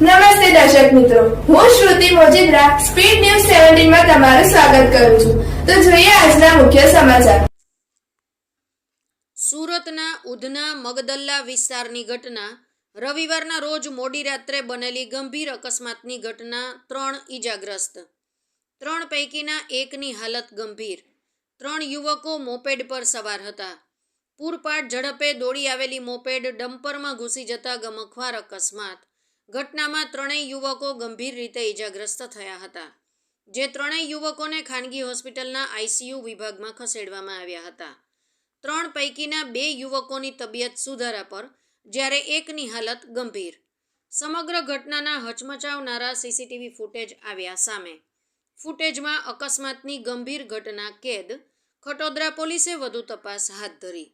નમસ્તે દર્શક મિત્રો. હું શ્રુતિ મોજીદ્રા, સ્પીડ ન્યૂઝ સેવન્ટીનમાં તમારું સ્વાગત કરું છું. તો જોઈએ આજના મુખ્ય સમાચાર. સુરતના ઉધના મગદલ્લા વિસ્તારની ઘટના. રવિવારના રોજ મોડી રાત્રે બનેલી ગંભીર અકસ્માતની ઘટના ત્રણ ઈજાગ્રસ્ત. ત્રણ પૈકીના એકની હાલત ગંભીર. ત્રણ યુવકો મોપેડ પર સવાર હતા. પૂરપાટ ઝડપે દોડી આવેલી મોપેડ ડમ્પરમાં ઘૂસી જતા ગમખવાર અકસ્માત. ઘટનામાં ત્રણેય યુવકો ગંભીર રીતે ઈજાગ્રસ્ત થયા હતા, જે ત્રણેય યુવકોને ખાનગી હોસ્પિટલના આઈસીયુ વિભાગમાં ખસેડવામાં આવ્યા હતા. ત્રણ પૈકીના બે યુવકોની તબિયત સુધારા પર, જ્યારે એકની હાલત ગંભીર. સમગ્ર ઘટનાના હચમચાવનારા સીસીટીવી ફૂટેજ આવ્યા સામે. ફૂટેજમાં અકસ્માતની ગંભીર ઘટના કેદ, ખટોદરા પોલીસે વધુ તપાસ હાથ ધરી.